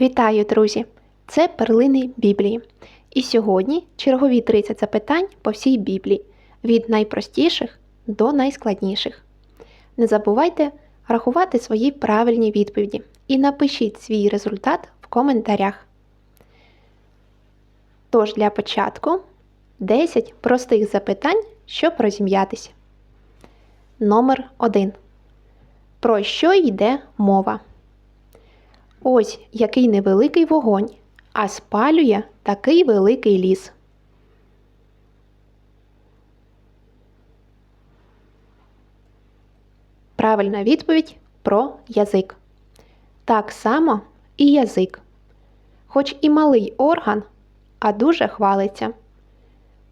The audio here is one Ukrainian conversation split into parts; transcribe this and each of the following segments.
Вітаю, друзі! Це перлини Біблії. І сьогодні чергові 30 запитань по всій Біблії від найпростіших до найскладніших. Не забувайте рахувати свої правильні відповіді і напишіть свій результат в коментарях. Тож для початку 10 простих запитань, щоб розім'ятися. Номер 1. Про що йде мова? Ось який невеликий вогонь, а спалює такий великий ліс. Правильна відповідь про язик. Так само і язик. Хоч і малий орган, а дуже хвалиться.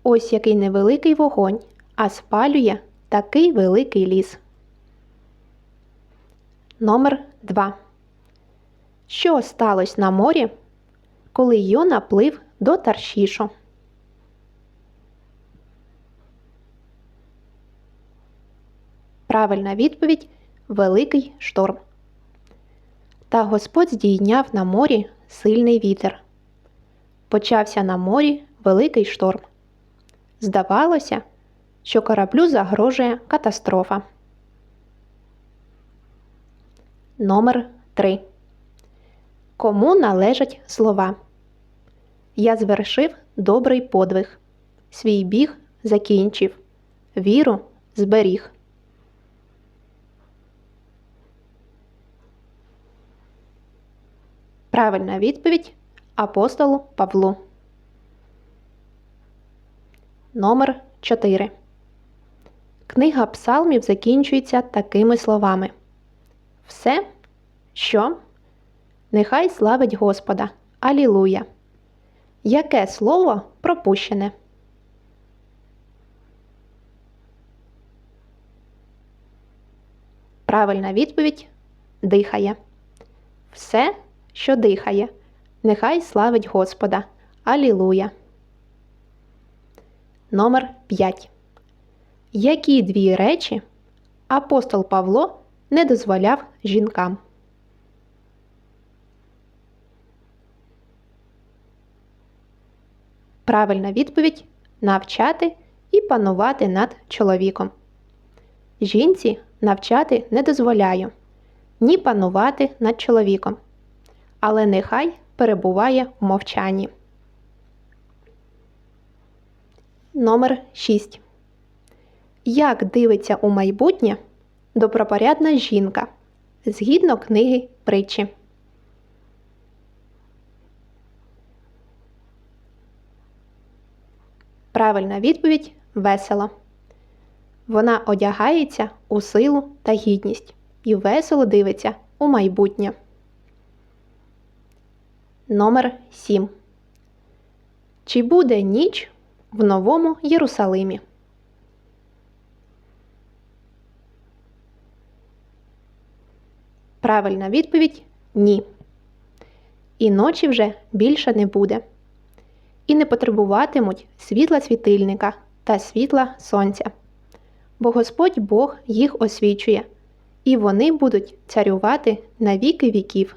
Ось який невеликий вогонь, а спалює такий великий ліс. Номер 2. Що сталося на морі, коли Йона плив до Таршішу? Правильна відповідь Великий шторм. Та Господь здійняв на морі сильний вітер. Почався на морі великий шторм. Здавалося, що кораблю загрожує катастрофа. Номер 3. Кому належать слова? Я звершив добрий подвиг. Свій біг закінчив. Віру зберіг. Правильна відповідь апостолу Павлу. Номер 4. Книга Псалмів закінчується такими словами. Все, що нехай славить Господа. Алілуя. Яке слово пропущене? Правильна відповідь дихає. Все, що дихає, нехай славить Господа. Алілуя. Номер 5. Які дві речі апостол Павло не дозволяв жінкам? Правильна відповідь навчати і панувати над чоловіком. Жінці навчати не дозволяю, ні панувати над чоловіком. Але нехай перебуває в мовчанні. Номер 6. Як дивиться у майбутнє добропорядна жінка згідно книги притчі? Правильна відповідь весело. Вона одягається у силу та гідність і весело дивиться у майбутнє. Номер 7. Чи буде ніч в Новому Єрусалимі? Правильна відповідь ні. І ночі вже більше не буде. І не потребуватимуть світла світильника та світла сонця. Бо Господь Бог їх освічує, і вони будуть царювати на віки віків.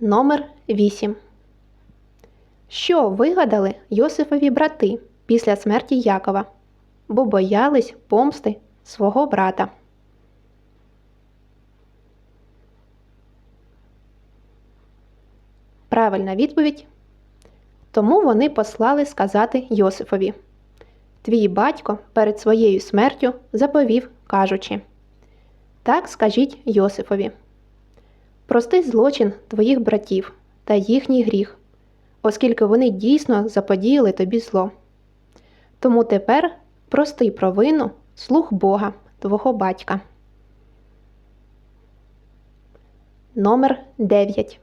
Номер 8. Що вигадали Йосифові брати після смерті Якова, бо боялись помсти свого брата? Правильна відповідь. Тому вони послали сказати Йосифові. Твій батько перед своєю смертю заповів, кажучи Так скажіть Йосифові. Прости злочин твоїх братів та їхній гріх, оскільки вони дійсно заподіяли тобі зло. Тому тепер прости провину слух Бога, твого батька. Номер 9.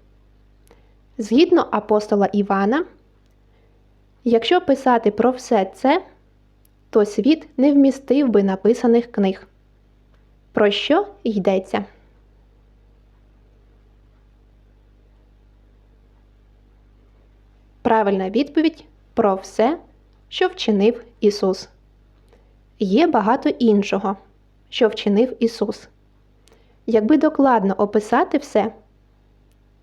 Згідно апостола Івана, якщо писати про все це, то світ не вмістив би написаних книг. Про що йдеться? Правильна відповідь про все, що вчинив Ісус. Є багато іншого, що вчинив Ісус. Якби докладно описати все,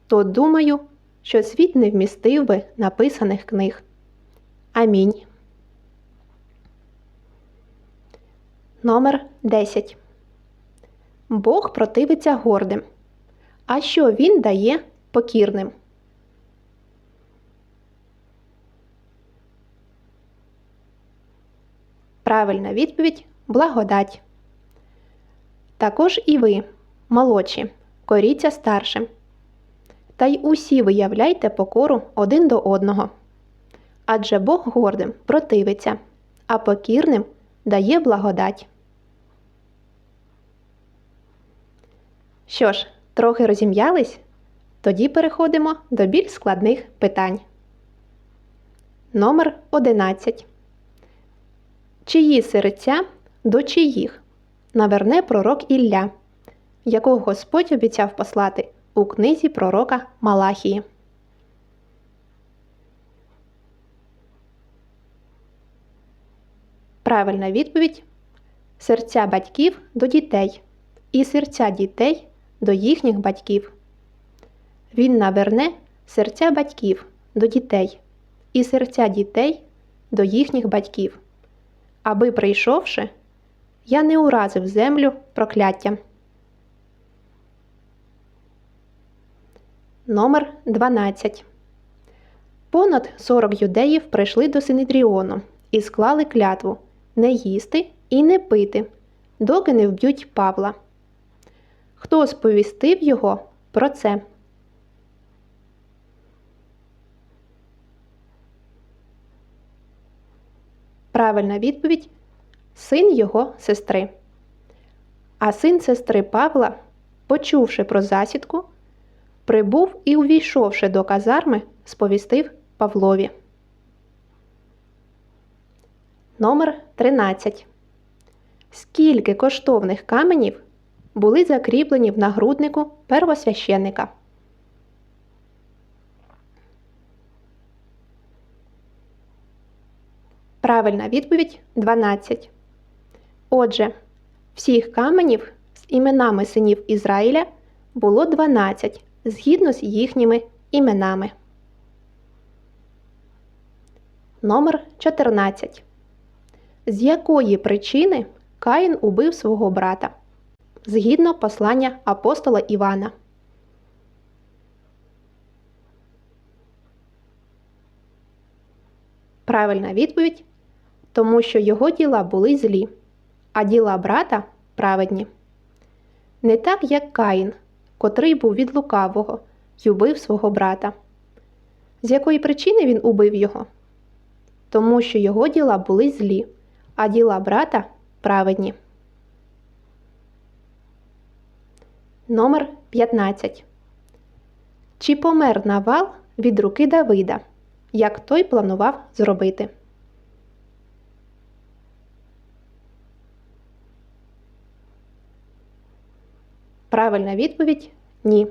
то думаю, що світ не вмістив би написаних книг. Амінь. Номер 10. Бог противиться гордим. А що він дає покірним? Правильна відповідь благодать. Також і ви, молодші, коріться старшим. Та й усі виявляйте покору один до одного. Адже Бог гордим противиться, а покірним дає благодать. Що ж, трохи розім'ялись? Тоді переходимо до більш складних питань. Номер 11. Чиї серця до чиїх? Наверне пророк Ілля, якого Господь обіцяв послати у книзі пророка Малахії. Правильна відповідь серця батьків до дітей і серця дітей до їхніх батьків. Він наверне серця батьків до дітей і серця дітей до їхніх батьків, аби прийшовши, я не уразив землю прокляттям. Номер 12. Понад 40 юдеїв прийшли до Синедріону і склали клятву не їсти і не пити, доки не вб'ють Павла. Хто сповістив його про це? Правильна відповідь син його сестри. А син сестри Павла, почувши про засідку, прибув і, увійшовши до казарми, сповістив Павлові. Номер 13. Скільки коштовних каменів були закріплені в нагруднику первосвященника? Правильна відповідь 12. Отже, всіх каменів з іменами синів Ізраїля було 12 згідно з їхніми іменами. Номер 14. З якої причини Каїн убив свого брата? Згідно послання апостола Івана. Правильна відповідь тому що його діла були злі, а діла брата праведні. Не так, як Каїн, котрий був від лукавого й убив свого брата. З якої причини він убив його? Тому що його діла були злі, а діла брата праведні. Номер 15. Чи помер Навал від руки Давида, як той планував зробити? Правильна відповідь ні.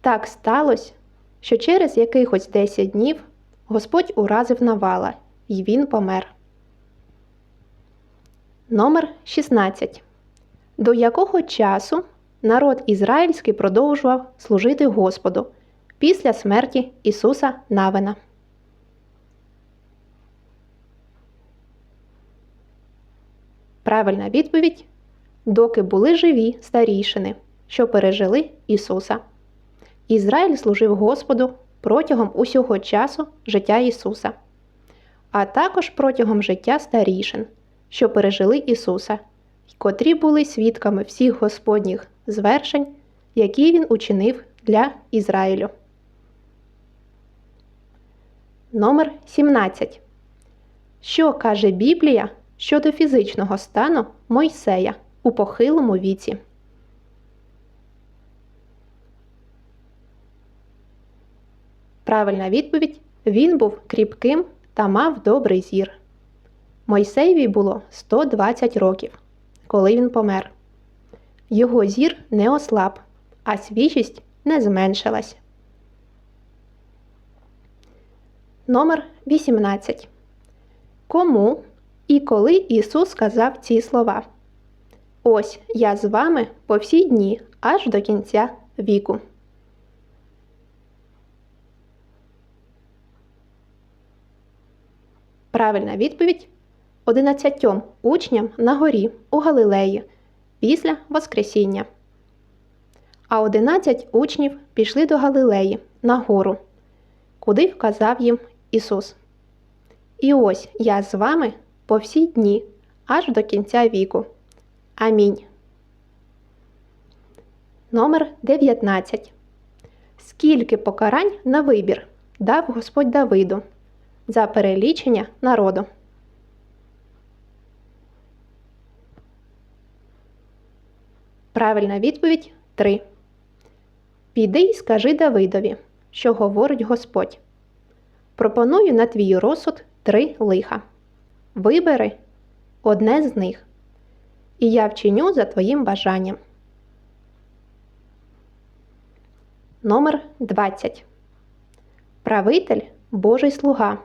Так сталося, що через якихось 10 днів Господь уразив Навала, і він помер. Номер 16. До якого часу народ ізраїльський продовжував служити Господу після смерті Ісуса Навина? Правильна відповідь доки були живі старішини, що пережили Ісуса. Ізраїль служив Господу протягом усього часу життя Ісуса, а також протягом життя старішин, що пережили Ісуса, котрі були свідками всіх Господніх звершень, які Він учинив для Ізраїлю. Номер 17. Що каже Біблія щодо фізичного стану Мойсея? У похилому віці. Правильна відповідь він був кріпким та мав добрий зір. Мойсеєві було 120 років, коли він помер. Його зір не ослаб, а свіжість не зменшилась. Номер 18. Кому і коли Ісус сказав ці слова? Ось я з вами по всі дні аж до кінця віку. Правильна відповідь одинадцятьом учням на горі у Галилеї після Воскресіння. А одинадцять учнів пішли до Галилеї на гору, куди вказав їм Ісус. І ось я з вами по всі дні аж до кінця віку. Амінь. Номер 19. Скільки покарань на вибір дав Господь Давиду за перелічення народу? Правильна відповідь 3. Піди й скажи Давидові, що говорить Господь. Пропоную на твій розсуд три лиха. Вибери одне з них, і я вчиню за твоїм бажанням. Номер 20. Правитель Божий слуга.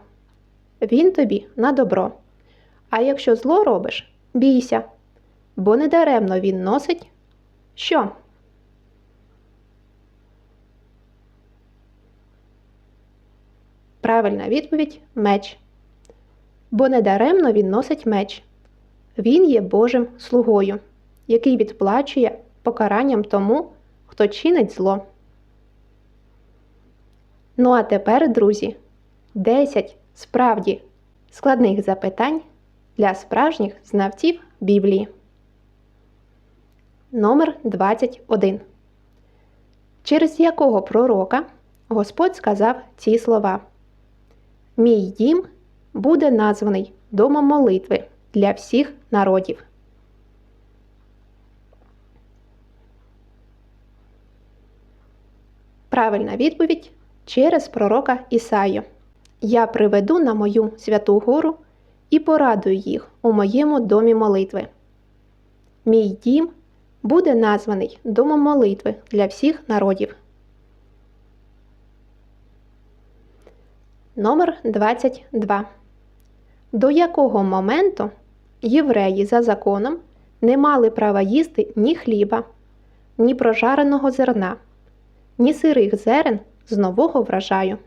Він тобі на добро. А якщо зло робиш, бійся, бо недаремно він носить що? Правильна відповідь меч. Бо недаремно він носить меч. Він є Божим слугою, який відплачує покаранням тому, хто чинить зло. Ну а тепер, друзі, 10 справді складних запитань для справжніх знавців Біблії. Номер 21. Через якого пророка Господь сказав ці слова? Мій дім буде названий домом молитви для всіх народів. Правильна відповідь через пророка Ісаю. Я приведу на мою святу гору і порадую їх у моєму домі молитви. Мій дім буде названий домом молитви для всіх народів. Номер 22. До якого моменту євреї за законом не мали права їсти ні хліба, ні прожареного зерна, ні сирих зерен з нового врожаю?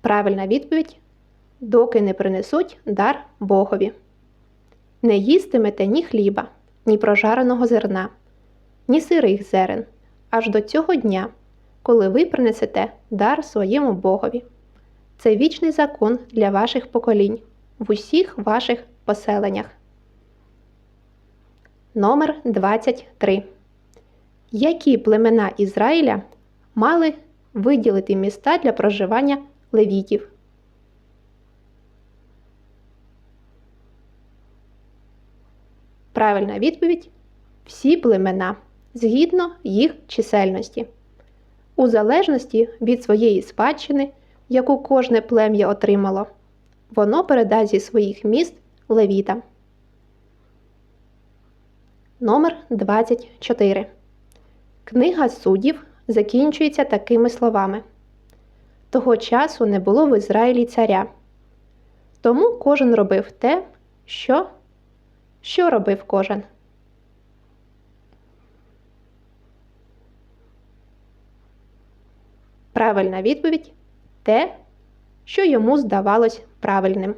Правильна відповідь доки не принесуть дар Богові. Не їстимете ні хліба, ні прожареного зерна, ні сирих зерен, аж до цього дня, коли ви принесете дар своєму Богові. Це вічний закон для ваших поколінь в усіх ваших поселеннях. Номер 23. Які племена Ізраїля мали виділити міста для проживання левітів? Правильна відповідь всі племена згідно їх чисельності. У залежності від своєї спадщини, яку кожне плем'я отримало, воно передасть зі своїх міст левітам. Номер 24. Книга суддів закінчується такими словами. Того часу не було в Ізраїлі царя. Тому кожен робив те, що що робив кожен? Правильна відповідь те, що йому здавалось правильним.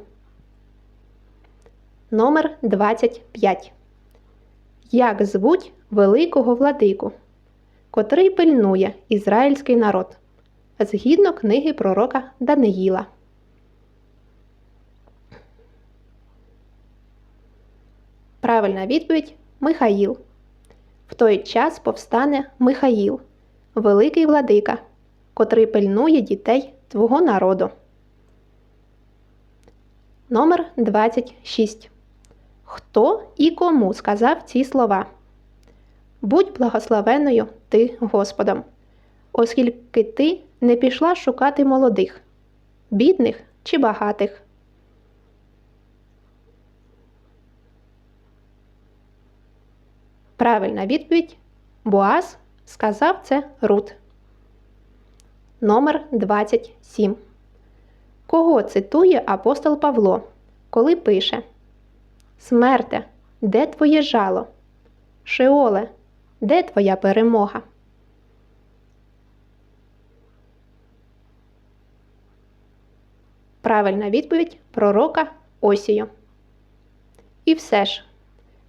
Номер 25. Як звуть великого владику, котрий пильнує ізраїльський народ згідно книги пророка Даниїла? Правильна відповідь Михаїл. В той час повстане Михаїл, великий владика, котрий пильнує дітей твого народу. Номер 26. Хто і кому сказав ці слова? Будь благословенною ти Господом, оскільки ти не пішла шукати молодих, бідних чи багатих. Правильна відповідь Боаз сказав це Рут. Номер 27. Кого цитує апостол Павло, коли пише Смерте, де твоє жало? Шеоле, де твоя перемога? Правильна відповідь пророка Осію. І все ж,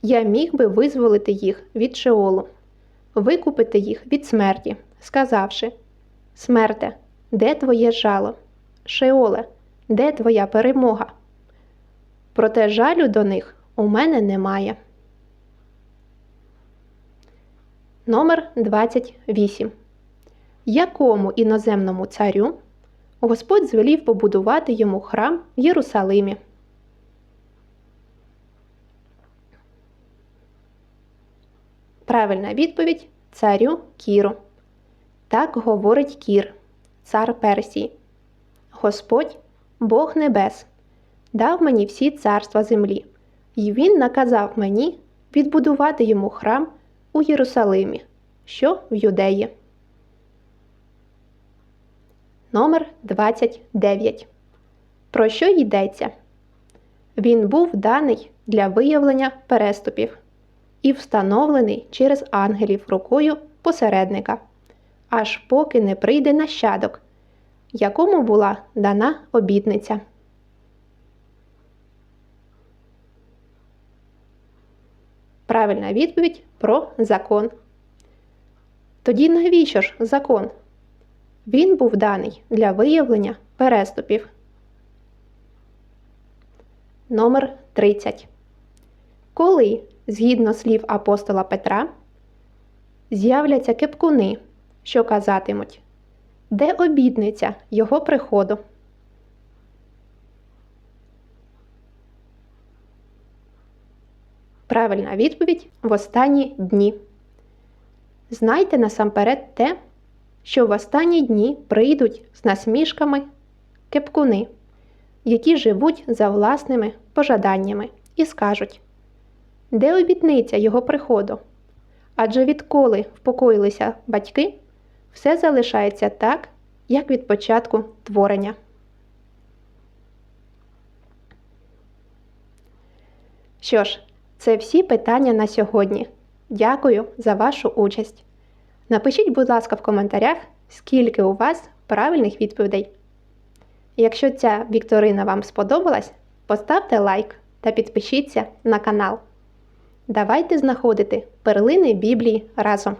я міг би визволити їх від Шеолу, викупити їх від смерті, сказавши: Смерте, де твоє жало? Шеоле, де твоя перемога? Проте жалю до них у мене немає. Номер 28. Якому іноземному царю Господь звелів побудувати йому храм в Єрусалимі? Правильна відповідь царю Кіру. Так говорить Кір, цар Персії. Господь, Бог Небес, дав мені всі царства землі, і Він наказав мені відбудувати йому храм у Єрусалимі, що в Юдеї. Номер 29. Про що йдеться? Він був даний для виявлення переступів і встановлений через ангелів рукою посередника, аж поки не прийде нащадок, якому була дана обітниця. Правильна відповідь про закон. Тоді навіщо ж закон? Він був даний для виявлення переступів. Номер 30. Коли, згідно слів апостола Петра, з'являться кепкуни, що казатимуть, де обідниця його приходу? Правильна відповідь в останні дні. Знайте насамперед те, що в останні дні прийдуть з насмішками кепкуни, які живуть за власними пожаданнями, і скажуть, де обітниця його приходу? Адже відколи впокоїлися батьки, все залишається так, як від початку творення. Що ж, це всі питання на сьогодні. Дякую за вашу участь. Напишіть, будь ласка, в коментарях, скільки у вас правильних відповідей. Якщо ця вікторина вам сподобалась, поставте лайк та підпишіться на канал. Давайте знаходити перлини Біблії разом.